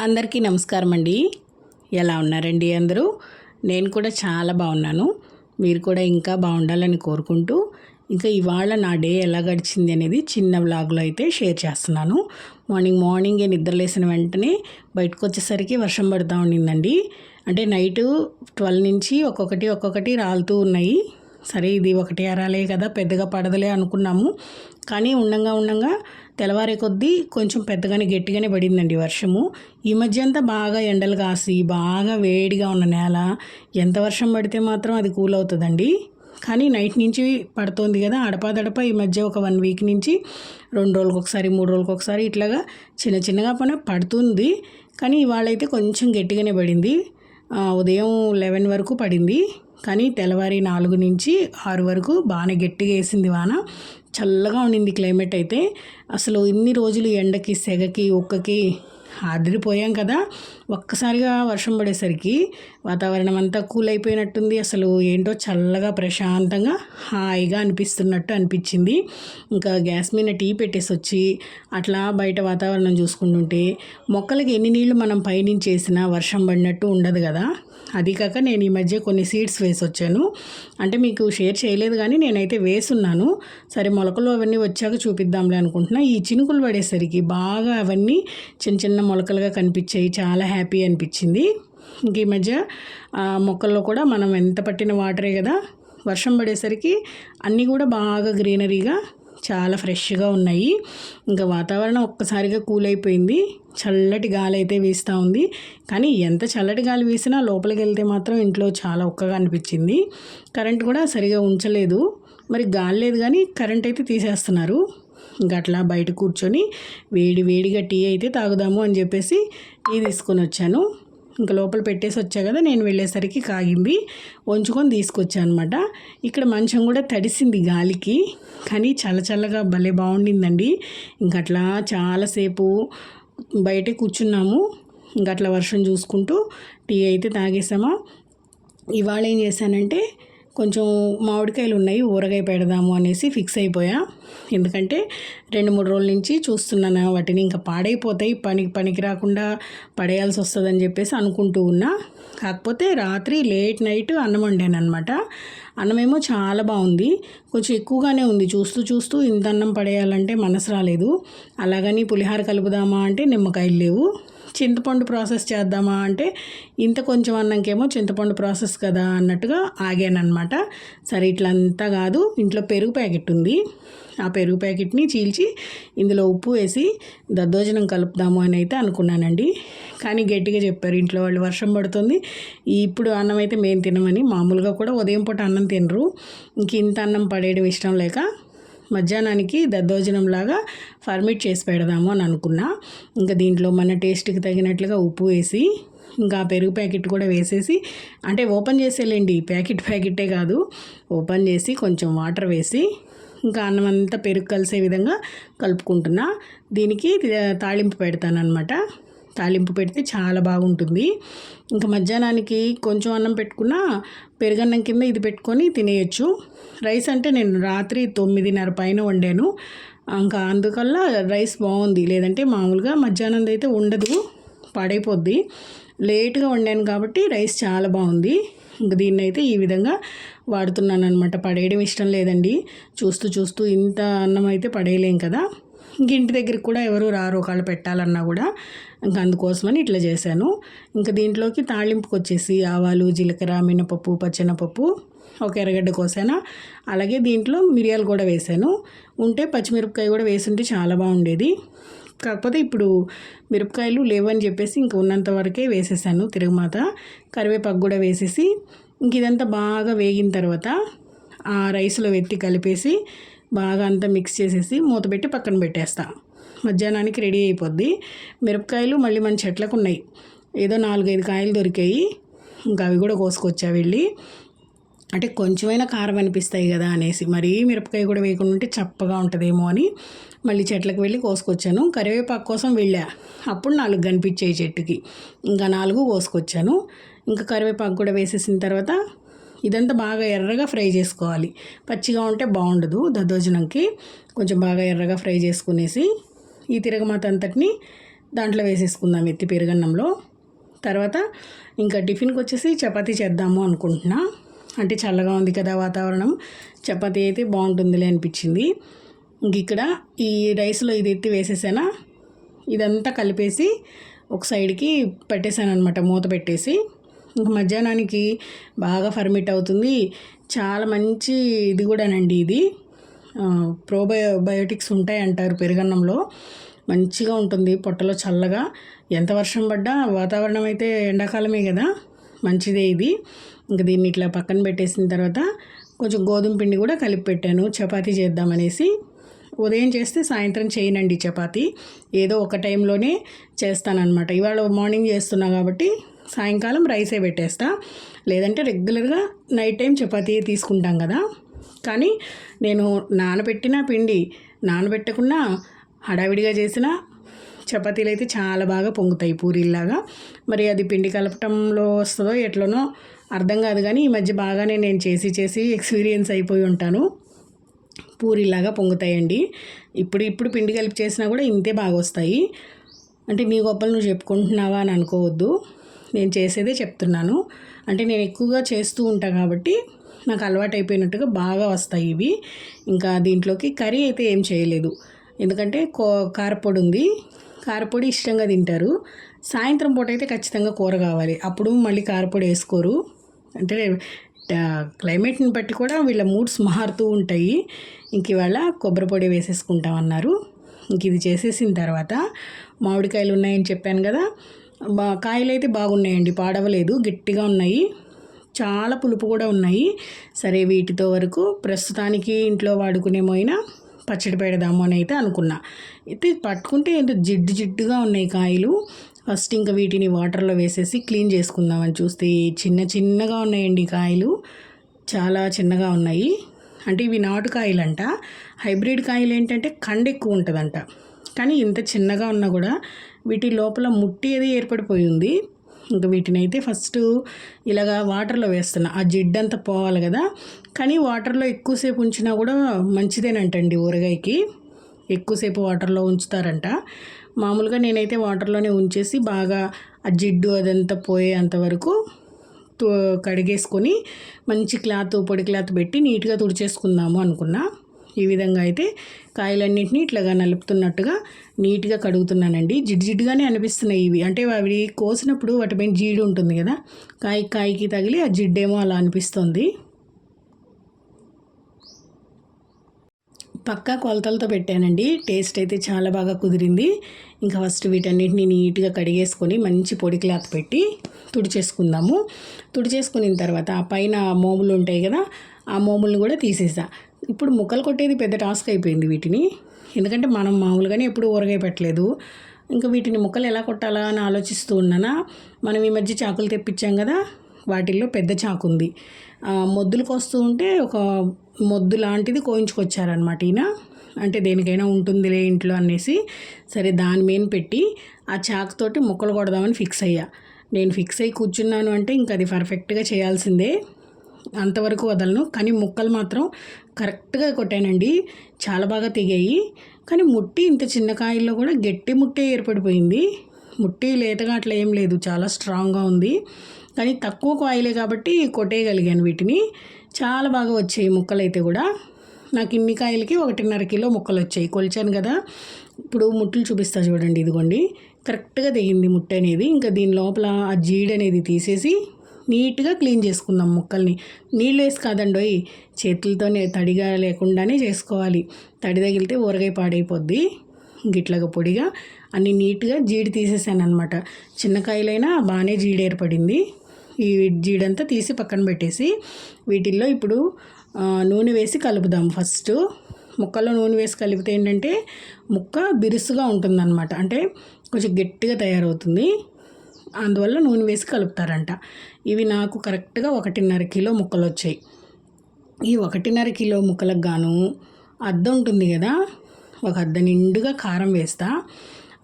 అందరికీ నమస్కారం అండి ఎలా ఉన్నారండి అందరూ? నేను కూడా చాలా బాగున్నాను. మీరు కూడా ఇంకా బాగుండాలని కోరుకుంటూ ఇంకా ఇవాళ నా డే ఎలా గడిచింది అనేది చిన్న వ్లాగ్లో అయితే షేర్ చేస్తున్నాను. మార్నింగ్ మార్నింగే నిద్రలేసిన వెంటనే బయటకు వచ్చేసరికి వర్షం పడుతూ ఉండిందండి. అంటే నైటు ట్వెల్వ్ నుంచి ఒక్కొక్కటి ఒక్కొక్కటి రాలుతూ ఉన్నాయి. సరే ఇది ఒకటి అరాలే కదా పెద్దగా పడదలే అనుకున్నాము. కానీ ఉండంగా ఉండంగా తెల్లవారే కొద్దీ కొంచెం పెద్దగానే గట్టిగానే పడిందండి వర్షము. ఈ మధ్య అంతా బాగా ఎండలు కాసి బాగా వేడిగా ఉన్న నేల ఎంత వర్షం పడితే మాత్రం అది కూల్ అవుతుందండి. కానీ నైట్ నుంచి పడుతోంది కదా అడపాదడప ఈ మధ్య ఒక వన్ వీక్ నుంచి రెండు రోజులకు ఒకసారి మూడు రోజులకు ఒకసారి ఇట్లాగా చిన్న చిన్నగా పని పడుతుంది. కానీ ఇవాళ అయితే కొంచెం గట్టిగానే పడింది. ఉదయం లెవెన్ వరకు పడింది. కానీ తెల్లవారి నాలుగు నుంచి ఆరు వరకు బాగానే గట్టిగా వేసింది వాన. చల్లగా ఉండింది క్లైమేట్ అయితే. అసలు ఇన్ని రోజులు ఎండకి సెగకి ఒక్కకి ఆదిరిపోయాం కదా. ఒక్కసారిగా వర్షం పడేసరికి వాతావరణం అంతా కూల్ అయిపోయినట్టుంది. అసలు ఏంటో చల్లగా ప్రశాంతంగా హాయిగా అనిపిస్తున్నట్టు అనిపించింది. ఇంకా గ్యాస్ మీద టీ పెట్టేసి వచ్చి అట్లా బయట వాతావరణం చూసుకుంటుంటే మొక్కలకి ఎన్ని నీళ్ళు మనం పైనుంచి వేసినా వర్షం పడినట్టు ఉండదు కదా. అది కాక నేను ఈ మధ్య కొన్ని సీడ్స్ వేసి వచ్చాను అంటే మీకు షేర్ చేయలేదు కానీ నేనైతే వేసున్నాను. సరే మొలకలు అవన్నీ వచ్చాక చూపిద్దాంలే అనుకుంటున్నా. ఈ చినుకులు పడేసరికి బాగా అవన్నీ చిన్న చిన్న మొలకలుగా కనిపించాయి. చాలా హ్యాపీ అనిపించింది. ఇంక ఈ మధ్య మొక్కల్లో కూడా మనం ఎంత పట్టిన వాటరే కదా. వర్షం పడేసరికి అన్నీ కూడా బాగా గ్రీనరీగా చాలా ఫ్రెష్గా ఉన్నాయి. ఇంకా వాతావరణం ఒక్కసారిగా కూల్ అయిపోయింది చల్లటి గాలి అయితే వీస్తూ ఉంది. కానీ ఎంత చల్లటి గాలి వీసినా లోపలికి వెళ్తే మాత్రం ఇంట్లో చాలా ఒక్కగా అనిపించింది. కరెంట్ కూడా సరిగా ఉంచలేదు. మరి గాలి లేదు కానీ కరెంట్ అయితే తీసేస్తున్నారు. ఇంకా అట్లా బయట కూర్చొని వేడి వేడిగా టీ అయితే తాగుదాము అని చెప్పేసి టీ తీసుకొని వచ్చాను. ఇంకా లోపల పెట్టేసి వచ్చా కదా నేను వెళ్ళేసరికి కాగింది. వంచుకొని తీసుకొచ్చాను అనమాట ఇక్కడ మంచం కూడా తడిసింది గాలికి కానీ చల్ల చల్లగా భలే బాగుండిందండి. ఇంక అట్లా చాలాసేపు బయటే కూర్చున్నాము. ఇంక అట్లా వర్షం చూసుకుంటూ టీ అయితే తాగేసామా. ఇవాళ ఏం చేశానంటే కొంచెం మామిడికాయలు ఉన్నాయి ఊరగాయ పెడదాము అనేసి ఫిక్స్ అయిపోయా. ఎందుకంటే రెండు మూడు రోజుల నుంచి చూస్తున్నాను వాటిని ఇంకా పాడైపోతాయి పనికి పనికి రాకుండా పడేయాల్సి వస్తుందని చెప్పేసి అనుకుంటూ ఉన్నా. కాకపోతే రాత్రి లేట్ నైట్ అన్నం వండాను అనమాట అన్నమేమో చాలా బాగుంది కొంచెం ఎక్కువగానే ఉంది. చూస్తూ చూస్తూ ఇంత అన్నం పడేయాలంటే మనసు రాలేదు. అలాగని పులిహార కలుపుదామా అంటే నిమ్మకాయలు లేవు. చింతపండు ప్రాసెస్ చేద్దామా అంటే ఇంత కొంచెం అన్నంకేమో చింతపండు ప్రాసెస్ కదా అన్నట్టుగా ఆగానమాట సరే ఇట్లంతా కాదు. ఇంట్లో పెరుగు ప్యాకెట్ ఉంది. ఆ పెరుగు ప్యాకెట్ని చీల్చి ఇందులో ఉప్పు వేసి దద్దోజనం కలుపుదాము అని అయితే అనుకున్నానండి. కానీ గట్టిగా చెప్పారు ఇంట్లో వాళ్ళు వర్షం పడుతుంది. ఇప్పుడు అన్నం అయితే మేము తినమని. మామూలుగా కూడా ఉదయం పూట అన్నం తినరు. ఇంక ఇంత అన్నం పడేయడం ఇష్టం లేక మధ్యాహ్నానికి దద్దోజనం లాగా ఫర్మిట్ చేసి పెడదాము అని అనుకున్నా. ఇంకా దీంట్లో మన టేస్ట్కి తగినట్లుగా ఉప్పు వేసి ఇంకా పెరుగు ప్యాకెట్ కూడా వేసేసి అంటే ఓపెన్ చేసేలేండి ప్యాకెట్ ప్యాకెటే కాదు. ఓపెన్ చేసి కొంచెం వాటర్ వేసి ఇంకా అన్నం అంతా పెరుగు కలిసే విధంగా కలుపుకుంటున్నా. దీనికి తాళింపు పెడతానమాట తాలింపు పెడితే చాలా బాగుంటుంది. ఇంకా మధ్యాహ్నానికి కొంచెం అన్నం పెట్టుకున్నా పెరుగన్నం కింద ఇది పెట్టుకొని తినేయచ్చు. రైస్ అంటే నేను రాత్రి తొమ్మిదిన్నర పైన వండాను. ఇంకా అందుకల్ల రైస్ బాగుంది. లేదంటే మామూలుగా మధ్యాహ్నం అయితే ఉండదు. పాడైపోద్ది. లేట్గా వండాను కాబట్టి రైస్ చాలా బాగుంది. ఇంక దీన్ని అయితే ఈ విధంగా వాడుతున్నాను అనమాట పడేయడం ఇష్టం లేదండి. చూస్తూ చూస్తూ ఇంత అన్నం అయితే పడేయలేం కదా. ఇంక ఇంటి దగ్గరికి కూడా ఎవరు రారు ఒకళ్ళు పెట్టాలన్నా కూడా. ఇంకా అందుకోసమని ఇట్లా చేశాను. ఇంకా దీంట్లోకి తాళింపుకి వచ్చేసి ఆవాలు జీలకర్ర మినపప్పు పచ్చెనపప్పు ఒక ఎర్రగడ్డ కోసాను. అలాగే దీంట్లో మిరియాలు కూడా వేసాను ఉంటే పచ్చిమిరపకాయ కూడా వేసుంటే చాలా బాగుండేది. కాకపోతే ఇప్పుడు మిరపకాయలు లేవని చెప్పేసి ఇంక ఉన్నంత వరకే వేసేసాను తిరుగుమాత. కరివేపాకు కూడా వేసేసి ఇంక ఇదంతా బాగా వేగిన తర్వాత ఆ రైస్లో వెత్తి కలిపేసి బాగా అంతా మిక్స్ చేసేసి మూత పెట్టి పక్కన పెట్టేస్తా. మధ్యాహ్నానికి రెడీ అయిపోద్ది. మిరపకాయలు మళ్ళీ మన చెట్లకు ఉన్నాయి. ఏదో నాలుగైదు కాయలు దొరికాయి. ఇంకా అవి కూడా కోసుకొచ్చా వెళ్ళి. అంటే కొంచెమైనా కారం అనిపిస్తాయి కదా అనేసి. మరీ మిరపకాయ కూడా వేయకుండా ఉంటే చప్పగా ఉంటుందేమో అని మళ్ళీ చెట్లకు వెళ్ళి కోసుకొచ్చాను. కరివేపాకు కోసం వెళ్ళా. అప్పుడు నాలుగు కనిపించాయి చెట్టుకి. ఇంకా నాలుగు కోసుకొచ్చాను. ఇంకా కరివేపాకు కూడా వేసేసిన తర్వాత ఇదంతా బాగా ఎర్రగా ఫ్రై చేసుకోవాలి. పచ్చిగా ఉంటే బాగుండదు. దద్దోజనంకి కొంచెం బాగా ఎర్రగా ఫ్రై చేసుకునేసి ఈ తిరగమాత అంతటిని దాంట్లో వేసేసుకుందాం ఎత్తి పెరుగన్నంలో. తర్వాత ఇంకా టిఫిన్కి వచ్చేసి చపాతీ చేద్దాము అనుకుంటున్నా. అంటే చల్లగా ఉంది కదా వాతావరణం. చపాతీ అయితే బాగుంటుందిలే అనిపించింది. ఇంక ఇక్కడ ఈ రైస్లో ఇది ఎత్తి వేసేసానా? ఇదంతా కలిపేసి ఒక సైడ్కి పెట్టేశాను అనమాట మూత పెట్టేసి ఇంకా మధ్యాహ్నానికి బాగా ఫర్మిట్ అవుతుంది. చాలా మంచి ఇది కూడానండి ఇది. ప్రోబయో బయోటిక్స్ ఉంటాయి అంటారు పెరుగన్నంలో. మంచిగా ఉంటుంది పొట్టలో చల్లగా. ఎంత వర్షం పడ్డా వాతావరణం అయితే ఎండాకాలమే కదా. మంచిదే ఇది. ఇంకా దీన్ని ఇట్లా పక్కన పెట్టేసిన తర్వాత కొంచెం గోధుమ పిండి కూడా కలిపి పెట్టాను. చపాతీ చేద్దామనేసి. ఉదయం చేస్తే సాయంత్రం చేయనండి చపాతీ. ఏదో ఒక టైంలోనే చేస్తానన్నమాట. ఇవాళ మార్నింగ్ చేస్తున్నా కాబట్టి సాయంకాలం రైసే పెట్టేస్తా. లేదంటే రెగ్యులర్గా నైట్ టైం చపాతీ తీసుకుంటాం కదా. కానీ నేను నానబెట్టిన పిండి నానబెట్టకుండా హడావిడిగా చేసిన చపాతీలు అయితే చాలా బాగా పొంగుతాయి పూరీలాగా మరి అది పిండి కలపటంలో వస్తుందో ఎట్లనో అర్థం కాదు కానీ ఈ మధ్య బాగానే నేను చేసి చేసి ఎక్స్పీరియన్స్ అయిపోయి ఉంటాను. పూరిలాగా పొంగుతాయండి. ఇప్పుడు ఇప్పుడు పిండి కలిపి చేసినా కూడా ఇంతే బాగా వస్తాయి అంటే నీ గొప్పలు నువ్వు చెప్పుకుంటున్నావా అని అనుకోవద్దు. నేను చేసేదే చెప్తున్నాను. అంటే నేను ఎక్కువగా చేస్తూ ఉంటాను కాబట్టి నాకు అలవాటు అయిపోయినట్టుగా బాగా వస్తాయి ఇవి. ఇంకా దీంట్లోకి కర్రీ అయితే ఏం చేయలేదు. ఎందుకంటే కో కారపొడి ఉంది కారపొడి ఇష్టంగా తింటారు. సాయంత్రం పూట అయితే ఖచ్చితంగా కూర కావాలి. అప్పుడు మళ్ళీ కారపొడి వేసుకోరు. అంటే క్లైమేట్ని బట్టి కూడా వీళ్ళ మూడ్స్ మారుతూ ఉంటాయి. ఇంక ఇవాళ కొబ్బరి పొడి వేసేసుకుంటామన్నారు. ఇంక ఇది చేసేసిన తర్వాత మామిడికాయలు ఉన్నాయని చెప్పాను కదా బా కాయలు అయితే బాగున్నాయండి పాడవలేదు గట్టిగా ఉన్నాయి. చాలా పులుపు కూడా ఉన్నాయి. సరే వీటితో వరకు ప్రస్తుతానికి ఇంట్లో వాడుకునే మోయినా పచ్చడి పెడదాము అని అయితే అనుకున్నా. అయితే పట్టుకుంటే ఏంటో జిడ్డు జిడ్డుగా ఉన్నాయి కాయలు. ఫస్ట్ ఇంకా వీటిని వాటర్లో వేసేసి క్లీన్ చేసుకుందామని చూస్తే చిన్న చిన్నగా ఉన్నాయండి కాయలు. చాలా చిన్నగా ఉన్నాయి. అంటే ఇవి నాటు అంట హైబ్రిడ్ కాయలు ఏంటంటే కండ ఎక్కువ ఉంటుందంట. కానీ ఇంత చిన్నగా ఉన్నా కూడా వీటి లోపల ముట్టి అది ఏర్పడిపోయి ఉంది ఇంకా వీటిని అయితే ఫస్ట్ ఇలాగా వాటర్లో వేస్తున్నా. ఆ జిడ్డంతా పోవాలి కదా. కానీ వాటర్లో ఎక్కువసేపు ఉంచినా కూడా మంచిదేనంటండి ఊరగాయకి. ఎక్కువసేపు వాటర్లో ఉంచుతారంట. మామూలుగా నేనైతే వాటర్లోనే ఉంచేసి బాగా ఆ జిడ్డు అదంతా పోయేంత వరకు కడిగేసుకొని మంచి క్లాత్ పొడి క్లాత్ పెట్టి నీట్గా తుడిచేసుకుందాము అనుకున్నా. ఈ విధంగా అయితే కాయలన్నింటినీ ఇట్లాగా నలుపుతున్నట్టుగా నీట్గా కడుగుతున్నానండి. జిడ్జిడ్గానే అనిపిస్తున్నాయి ఇవి. అంటే అవి కోసినప్పుడు వాటిపైన జీడి ఉంటుంది కదా కాయ కాయకి తగిలి ఆ జిడ్డేమో అలా అనిపిస్తుంది. పక్కా కొలతలతో పెట్టానండి. టేస్ట్ అయితే చాలా బాగా కుదిరింది. ఇంకా ఫస్ట్ వీటన్నిటిని నీట్గా కడిగేసుకొని మంచి పొడి క్లాత్ పెట్టి తుడిచేసుకుందాము. తుడిచేసుకున్న తర్వాత ఆ పైన మోములు ఉంటాయి కదా ఆ మోములను కూడా తీసేసా. ఇప్పుడు ముక్కలు కొట్టేది పెద్ద టాస్క్ అయిపోయింది వీటిని. ఎందుకంటే మనం మామూలుగానే ఎప్పుడు ఊరగాయ పెట్టలేదు. ఇంకా వీటిని ముక్కలు ఎలా కొట్టాలా అని ఆలోచిస్తూ ఉన్నానా మనం ఈ మధ్య చాకులు తెప్పించాం కదా వాటిల్లో పెద్ద చాకు ఉంది. మొద్దులకు వస్తూ ఉంటే ఒక మొద్దు లాంటిది కోయించుకొచ్చారనమాట ఈయన. అంటే దేనికైనా ఉంటుందిలే ఇంట్లో అనేసి సరే దాని మీద పెట్టి ఆ చాకుతోటి ముక్కలు కొడదామని ఫిక్స్ అయ్యా. నేను ఫిక్స్ అయ్యి కూర్చున్నాను అంటే ఇంకా అది పర్ఫెక్ట్గా చేయాల్సిందే. అంతవరకు వదలను. కానీ ముక్కలు మాత్రం కరెక్ట్గా కొట్టానండి. చాలా బాగా తెగాయి. కానీ ముట్టి ఇంత చిన్న కాయల్లో కూడా గట్టి ముట్టే ఏర్పడిపోయింది. ముట్టి లేతగా అట్లా ఏం లేదు. చాలా స్ట్రాంగ్గా ఉంది. కానీ తక్కువ కాయలే కాబట్టి కొట్టేయగలిగాను వీటిని. చాలా బాగా వచ్చాయి ముక్కలు అయితే కూడా. నాకు ఇన్ని కాయలకి ఒకటిన్నర కిలో ముక్కలు వచ్చాయి. కొలిచాను కదా. ఇప్పుడు ముట్లు చూపిస్తా చూడండి ఇదిగోండి. కరెక్ట్గా తెగింది ముట్ట అనేది ఇంకా దీని లోపల ఆ జీడ్ అనేది తీసేసి నీట్గా క్లీన్ చేసుకుందాం ముక్కల్ని. నీళ్ళు వేసి కాదండోయ్ చేతులతోనే తడిగా లేకుండానే చేసుకోవాలి. తడి తగిలితే ఊరగాయ పాడైపోద్ది. గిట్లగా పొడిగా అన్ని నీట్గా జీడి తీసేసాను అనమాట చిన్నకాయలైనా బాగానే జీడి ఏర్పడింది. ఈ జీడంతా తీసి పక్కన పెట్టేసి వీటిల్లో ఇప్పుడు నూనె వేసి కలుపుదాం ఫస్ట్. ముక్కలో నూనె వేసి కలిపితే ఏంటంటే ముక్క బిరుసుగా ఉంటుందన్నమాట. అంటే కొంచెం గట్టిగా తయారవుతుంది. అందువల్ల నూనె వేసి కలుపుతారంట. ఇవి నాకు కరెక్ట్గా ఒకటిన్నర కిలో ముక్కలు వచ్చాయి ఈ ఒకటిన్నర కిలో ముక్కలకు గాను అద్ద ఉంటుంది కదా ఒక అద్ద నిండుగా కారం వేస్తా.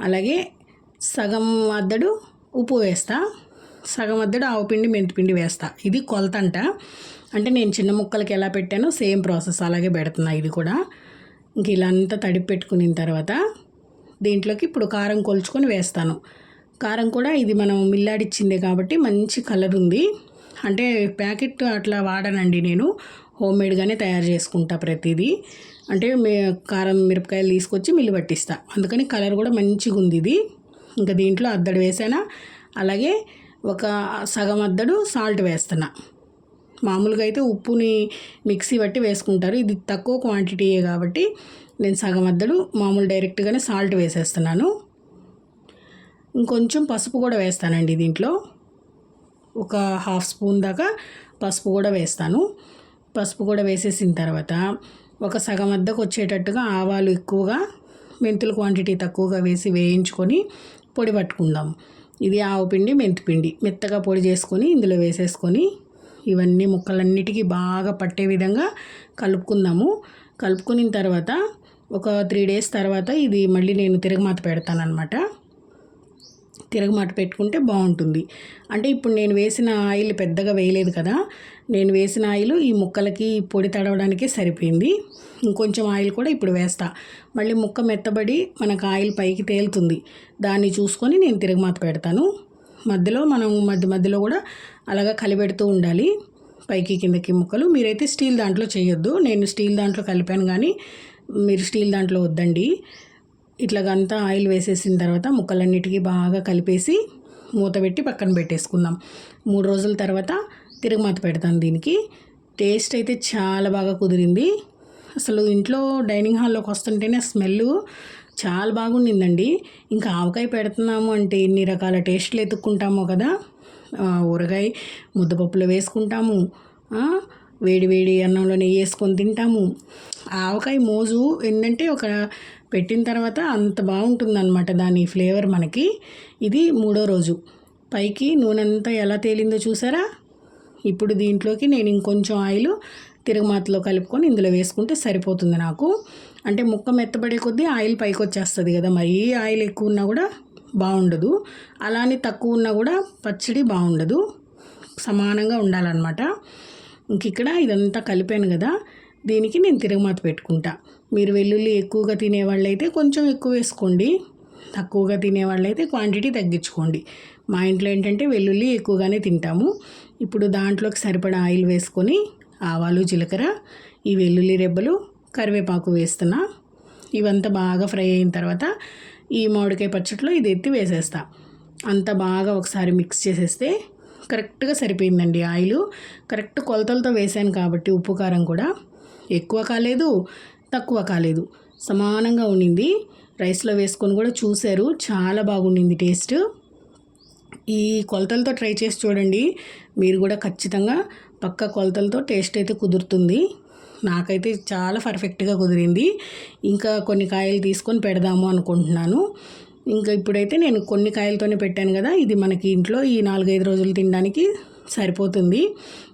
అలాగే సగం అద్దడు ఉప్పు వేస్తా. సగం అద్దడు ఆవుపిండి మెంతిపిండి వేస్తా. ఇది కొలత అంట అంటే నేను చిన్న ముక్కలకి ఎలా పెట్టానో సేమ్ ప్రాసెస్ అలాగే పెడుతున్నా ఇది కూడా. ఇంక ఇలా అంతా తడిపి పెట్టుకున్న తర్వాత దీంట్లోకి ఇప్పుడు కారం కొలుచుకొని వేస్తాను. కారం కూడా ఇది మనం మిల్లాడిచ్చిందే కాబట్టి మంచి కలర్ ఉంది. అంటే ప్యాకెట్ అట్లా వాడనండి నేను. హోమ్ మేడ్గానే తయారు చేసుకుంటా ప్రతిదీ. అంటే మే కారం మిరపకాయలు తీసుకొచ్చి మిల్లు పట్టిస్తా. అందుకని కలర్ కూడా మంచిగా ఉంది ఇది. ఇంకా దీంట్లో అద్దడు వేసానా? అలాగే ఒక సగం అద్దడు సాల్ట్ వేస్తున్నా. మామూలుగా అయితే ఉప్పుని మిక్సీ బట్టి వేసుకుంటారు. ఇది తక్కువ క్వాంటిటీయే కాబట్టి నేను సగం అద్దడు మామూలు డైరెక్ట్గానే సాల్ట్ వేసేస్తున్నాను. ఇంకొంచెం పసుపు కూడా వేస్తానండి దీంట్లో. ఒక హాఫ్ స్పూన్ దాకా పసుపు కూడా వేస్తాను. పసుపు కూడా వేసేసిన తర్వాత ఒక సగం వద్దకు వచ్చేటట్టుగా ఆవాలు ఎక్కువగా మెంతుల క్వాంటిటీ తక్కువగా వేసి వేయించుకొని పొడి పట్టుకుందాం. ఇది ఆవు పిండి మెంతిపిండి మెత్తగా పొడి చేసుకొని ఇందులో వేసేసుకొని ఇవన్నీ ముక్కలన్నిటికీ బాగా పట్టే విధంగా కలుపుకుందాము. కలుపుకున్న తర్వాత ఒక త్రీ డేస్ తర్వాత ఇది మళ్ళీ నేను తిరగమాత పెడతాను అనమాట తిరగమాత పెట్టుకుంటే బాగుంటుంది. అంటే ఇప్పుడు నేను వేసిన ఆయిల్ పెద్దగా వేయలేదు కదా నేను వేసిన ఆయిల్ ఈ ముక్కలకి పొడి తడవడానికే సరిపోయింది. ఇంకొంచెం ఆయిల్ కూడా ఇప్పుడు వేస్తా. మళ్ళీ ముక్క మెత్తబడి మనకు ఆయిల్ పైకి తేలుతుంది. దాన్ని చూసుకొని నేను తిరగమాత పెడతాను. మధ్యలో మనం మధ్య మధ్యలో కూడా అలాగా కలిపెడుతూ ఉండాలి. పైకి కిందకి ముక్కలు. మీరైతే స్టీల్ దాంట్లో చేయొద్దు. నేను స్టీల్ దాంట్లో కలిపాను కానీ మీరు స్టీల్ దాంట్లో వద్దండి. ఇట్లాగంతా ఆయిల్ వేసేసిన తర్వాత ముక్కలన్నిటికీ బాగా కలిపేసి మూత పెట్టి పక్కన పెట్టేసుకుందాం. మూడు రోజుల తర్వాత తిరగమాత పెడతాను దీనికి. టేస్ట్ అయితే చాలా బాగా కుదిరింది. అసలు ఇంట్లో డైనింగ్ హాల్లోకి వస్తుంటేనే స్మెల్ చాలా బాగుండిందండి. ఇంకా ఆవకాయ పెడుతున్నాము అంటే ఎన్ని రకాల టేస్ట్లు ఎత్తుక్కుంటామో కదా. ఊరగాయ ముద్దపప్పులో వేసుకుంటాము. వేడి వేడి అన్నంలో నెయ్యి వేసుకొని తింటాము. ఆవకాయ మోజు ఏంటంటే ఒక పెట్టిన తర్వాత అంత బాగుంటుందన్నమాట దాని ఫ్లేవర్ మనకి. ఇది మూడో రోజు. పైకి నూనె అంతా ఎలా తేలిందో చూసారా? ఇప్పుడు దీంట్లోకి నేను ఇంకొంచెం ఆయిల్ తిరగమాతలో కలుపుకొని ఇందులో వేసుకుంటే సరిపోతుంది నాకు. అంటే ముక్క మెత్తబడే కొద్దీ ఆయిల్ పైకి వచ్చేస్తుంది కదా మరి ఆయిల్ ఎక్కువ ఉన్నా కూడా బాగుండదు. అలానే తక్కువ ఉన్నా కూడా పచ్చడి బాగుండదు. సమానంగా ఉండాలన్నమాట. ఇంక ఇక్కడ ఇదంతా కలిపాను కదా దీనికి నేను తిరగమాత పెట్టుకుంటా. మీరు వెల్లుల్లి ఎక్కువగా తినేవాళ్ళైతే కొంచెం ఎక్కువ వేసుకోండి. తక్కువగా తినేవాళ్ళైతే క్వాంటిటీ తగ్గించుకోండి. మా ఇంట్లో ఏంటంటే వెల్లుల్లి ఎక్కువగానే తింటాము. ఇప్పుడు దాంట్లోకి సరిపడా ఆయిల్ వేసుకొని ఆవాలు జీలకర్ర ఈ వెల్లుల్లి రెబ్బలు కరివేపాకు వేస్తున్నా. ఇవంతా బాగా ఫ్రై అయిన తర్వాత ఈ మామిడికాయ పచ్చట్లో ఇది ఎత్తి వేసేస్తా. అంత బాగా ఒకసారి మిక్స్ చేసేస్తే కరెక్ట్గా సరిపోయిందండి ఆయిల్. కరెక్ట్ కొలతలతో వేసాను కాబట్టి ఉప్పు కారం కూడా. ఎక్కువ కాలేదు. తక్కువ కాలేదు. సమానంగా ఉండింది. రైస్లో వేసుకొని కూడా చూశారు. చాలా బాగుండింది టేస్ట్. ఈ కొలతలతో ట్రై చేసి చూడండి. మీరు కూడా ఖచ్చితంగా పక్క కొలతలతో టేస్ట్ అయితే కుదురుతుంది. నాకైతే చాలా పర్ఫెక్ట్గా కుదిరింది. ఇంకా కొన్ని కాయలు తీసుకొని పెడదాము అనుకుంటున్నాను. ఇంకా ఇప్పుడైతే నేను కొన్ని కాయలతోనే పెట్టాను కదా. ఇది మనకి ఇంట్లో ఈ నాలుగైదు రోజులు తినడానికి సరిపోతుంది.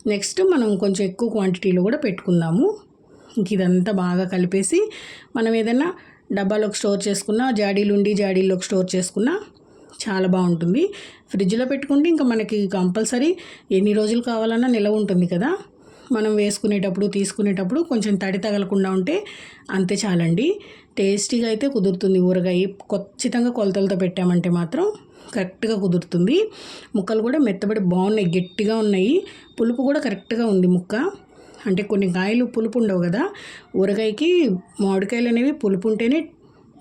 నెక్స్ట్ మనం కొంచెం ఎక్కువ క్వాంటిటీలో కూడా పెట్టుకుందాము. ఇదంతా బాగా కలిపేసి మనం ఏదైనా డబ్బాలోకి స్టోర్ చేసుకున్న జాడీలు ఉండి జాడీలోకి స్టోర్ చేసుకున్న చాలా బాగుంటుంది. ఫ్రిడ్జ్లో పెట్టుకుంటే ఇంకా మనకి కంపల్సరీ ఎన్ని రోజులు కావాలన్నా నిలవ ఉంటుంది కదా. మనం వేసుకునేటప్పుడు తీసుకునేటప్పుడు కొంచెం తడి తగలకుండా ఉంటే అంతే చాలండి. టేస్టీగా అయితే కుదురుతుంది ఊరగాయ. ఖచ్చితంగా కొలతలతో పెట్టామంటే మాత్రం కరెక్ట్గా కుదురుతుంది. ముక్కలు కూడా మెత్తబడి బాగున్నాయి గట్టిగా ఉన్నాయి. పులుపు కూడా కరెక్ట్గా ఉంది ముక్క. అంటే కొన్ని కాయలు పులుపు ఉండవు కదా ఊరగాయకి మామిడికాయలు అనేవి పులుపు ఉంటేనే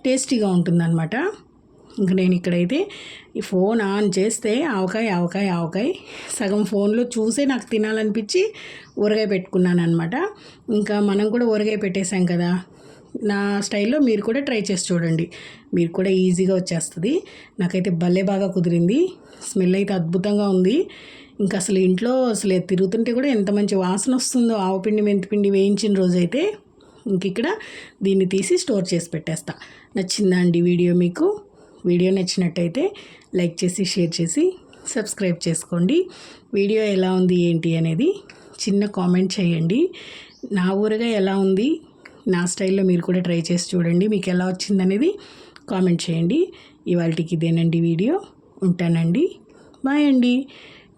టేస్టీగా ఉంటుందన్నమాట. ఇంక నేను ఇక్కడైతే ఈ ఫోన్ ఆన్ చేస్తే ఆవకాయ ఆవకాయ ఆవకాయ సగం ఫోన్లో చూసే నాకు తినాలనిపించి ఊరగాయ పెట్టుకున్నాను అనమాట ఇంకా మనం కూడా ఊరగాయ పెట్టేశాం కదా నా స్టైల్లో మీరు కూడా ట్రై చేసి చూడండి. మీరు కూడా ఈజీగా వచ్చేస్తుంది. నాకైతే భలే బాగా కుదిరింది. స్మెల్ అయితే అద్భుతంగా ఉంది. ఇంకా అసలు ఇంట్లో అసలు తిరుగుతుంటే కూడా ఎంత మంచి వాసన వస్తుందో ఆవుపిండి మెంతిపిండి వేయించిన రోజైతే ఇంక ఇక్కడ దీన్ని తీసి స్టోర్ చేసి పెట్టేస్తా. నచ్చిందా అండి వీడియో మీకు? వీడియో నచ్చినట్టయితే లైక్ చేసి షేర్ చేసి సబ్స్క్రైబ్ చేసుకోండి. వీడియో ఎలా ఉంది ఏంటి అనేది చిన్న కామెంట్ చేయండి. నా ఊరగా ఎలా ఉంది నా స్టైల్లో మీరు కూడా ట్రై చేసి చూడండి. మీకు ఎలా వచ్చిందనేది కామెంట్ చేయండి. ఇవాళకి ఇదేనండి వీడియో. ఉంటానండి. బాయ్ అండి.